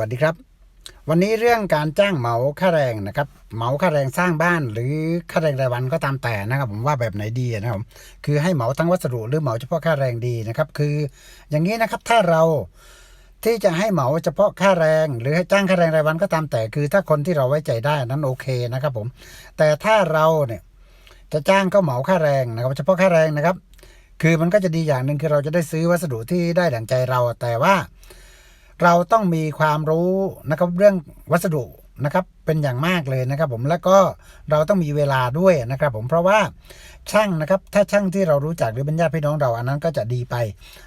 สวัสดีครับ วันนี้เรื่องการจ้างเหมาค่าแรงนะครับเหมาค่าแรงสร้างบ้าน หรือค่าแรงรายวันก็ตามแต่นะครับผมว่าแบบไหนดีนะครับคือให้เหมาทั้งวัสดุหรือเหมาเฉพาะค่าแรงดีนะครับคืออย่างนี้นะครับถ้าเราที่จะให้เหมาเฉพาะค่าแรง หรือให้จ้างค่าแรงรายวันก็ตามแต่คือ ถ้าคนที่เราไว้ใจได้นั้นโอเคนะครับผมแต่ถ้าเราเนี่ยจะจ้างก็เหมาค่าแรงนะครับเฉพาะค่าแรงนะครับ คือมันก็จะดีอย่างหนึ่งคือเราจะได้ซื้อวัสดุที่ได้ดั่งใจเราแต่ว่า เราต้องมีความรู้นะครับเรื่องวัสดุนะครับเป็นอย่างมากเลยนะครับผมแล้วก็เราต้องมีเวลาด้วยนะครับผมเพราะว่าช่างนะครับถ้าช่างที่เรารู้จักหรือเป็นญาติพี่น้องเราอันนั้นก็จะดีไป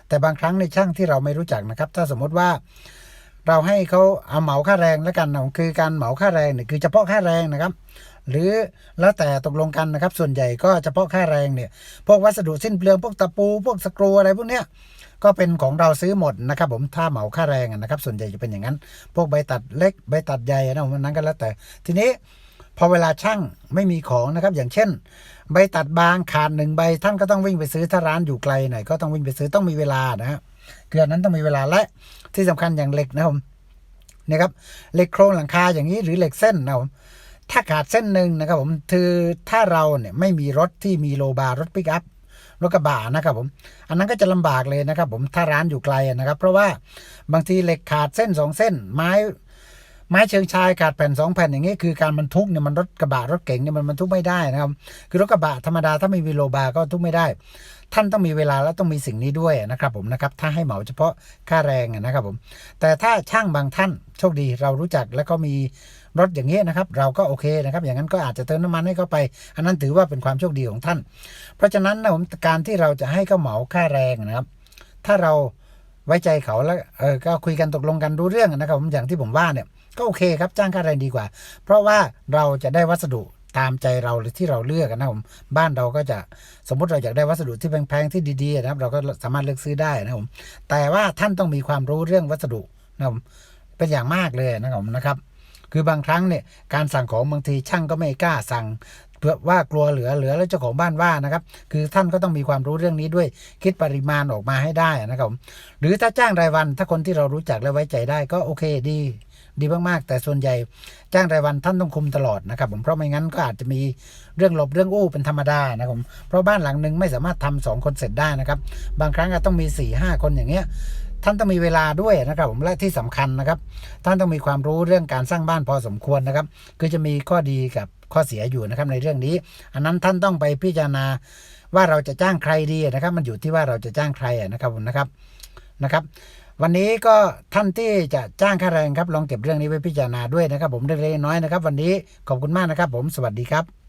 แต่บางครั้งในช่างที่เราไม่รู้จักนะครับ ถ้าสมมติว่าเราให้เขาเอาเหมาค่าแรงแล้วกันนะคือการเหมาค่าแรงเนี่ยคือเฉพาะค่าแรงนะครับ หรือแล้วแต่ตกลงกันนะครับ ส่วนใหญ่ก็เฉพาะค่าแรงเนี่ย พวกวัสดุสิ้นเปลืองพวกตะปู พวกสกรูอะไรพวกเนี้ยก็เป็นของเราซื้อหมดนะครับ ผมถ้าเหมาค่าแรงนะครับ ส่วนใหญ่จะเป็นอย่างนั้น พวกใบตัดเล็กใบตัดใหญ่นะผมนั้นก็แล้วแต่ ทีนี้พอเวลาช่างไม่มีของนะครับ อย่างเช่น ใบตัดบางขาดหนึ่งใบท่านก็ต้องวิ่งไปซื้อถ้าร้านอยู่ไกลหน่อยก็ต้องวิ่งไปซื้อต้องมีเวลานะฮะคืออันนั้นต้องมีเวลาและที่สำคัญอย่างเหล็กนะครับผมนี่ยครับเหล็กโครงหลังคาอย่างนี้หรือเหล็กเส้นนะผม ถ้าขาดเส้นหนึ่งนะครับผมคือถ้าเราเนี่ยไม่มีรถที่มีโลบาร์รถปิกอัพรถกระบะนะครับผม อันนั้นก็จะลำบากเลยนะครับ ผมถ้าร้านอยู่ไกลนะครับ เพราะว่าบางทีเหล็กขาดเส้นสองเส้น ไม้ไม้เชิงชายขาดแผ่นสองแผ่นอย่างนี้คือการบรรทุกเนี่ยมันรถกระบะรถเก๋งเนี่ยมันบรรทุกไม่ได้นะครับ คือรถกระบะธรรมดาถ้าไม่มีโลบารก็ทุกไม่ได้ ท่านต้องมีเวลาและต้องมีสิ่งนี้ด้วยนะครับผมนะครับถ้าให้เหมาเฉพาะค่าแรงนะครับผมแต่ถ้าช่างบางท่านโชคดีเรารู้จักแล้วก็มีรถอย่างนี้ยนะครับ เราก็โอเคนะครับ อย่างนั้นก็อาจจะเติมน้ำมันให้เขาไป อันนั้นถือว่าเป็นความโชคดีของท่าน เพราะฉะนั้นนะผมการที่เราจะให้เขาเหมาค่าแรงนะครับ ถ้าเราไว้ใจเขาแล้วเออก็คุยกันตกลงกันรู้เรื่องนะครับผมอย่างที่ผมว่าเนี่ยก็โอเคครับจ้างค่าแรงดีกว่า เพราะว่าเราจะได้วัสดุ ตามใจเราหรือที่เราเลือกนะผมบ้านเราก็จะสมมติเราอยากได้วัสดุที่แพงๆที่ดีๆนะครับ เราก็สามารถเลือกซื้อได้นะผมแต่ว่าท่านต้องมีความรู้เรื่องวัสดุนะผมเป็นอย่างมากเลยนะผมนะครับ คือบางครั้งเนี่ยการสั่งของบางทีช่างก็ไม่กล้าสั่งเพื่อว่ากลัวเหลือเหลือแล้วเจ้าของบ้านว่านะครับ คือท่านก็ต้องมีความรู้เรื่องนี้ด้วยคิดปริมาณออกมาให้ได้นะครับหรือถ้าจ้างรายวันถ้าคนที่เรารู้จักและไว้ใจได้ก็โอเคดี ดีมากๆ แต่ส่วนใหญ่จ้างรายวันท่านต้องคุมตลอดนะครับผมเพราะไม่งั้นก็อาจจะมีเรื่องหลบเรื่องอู้เป็นธรรมดานะครับผมเพราะบ้านหลังหนึ่งไม่สามารถทำสองคนเสร็จได้นะครับ บางครั้งก็ต้องมี4ี่ห้าคนอย่างเงี้ยท่านต้องมีเวลาด้วยนะครับผมและที่สำคัญนะครับ ท่านต้องมีความรู้เรื่องการสร้างบ้านพอสมควรนะครับ คือจะมีข้อดีกับข้อเสียอยู่นะครับในเรื่องนี้ อันนั้นท่านต้องไปพิจารณาว่าเราจะจ้างใครดีนะครับ มันอยู่ที่ว่าเราจะจ้างใครนะครับผมนะครับนะครับ วันนี้ก็ท่านที่จะจ้างค่าแรงครับลองเก็บเรื่องนี้ไว้พิจารณาด้วยนะครับ ผมเล็กๆน้อยๆนะครับ วันนี้ขอบคุณมากนะครับ ผมสวัสดีครับ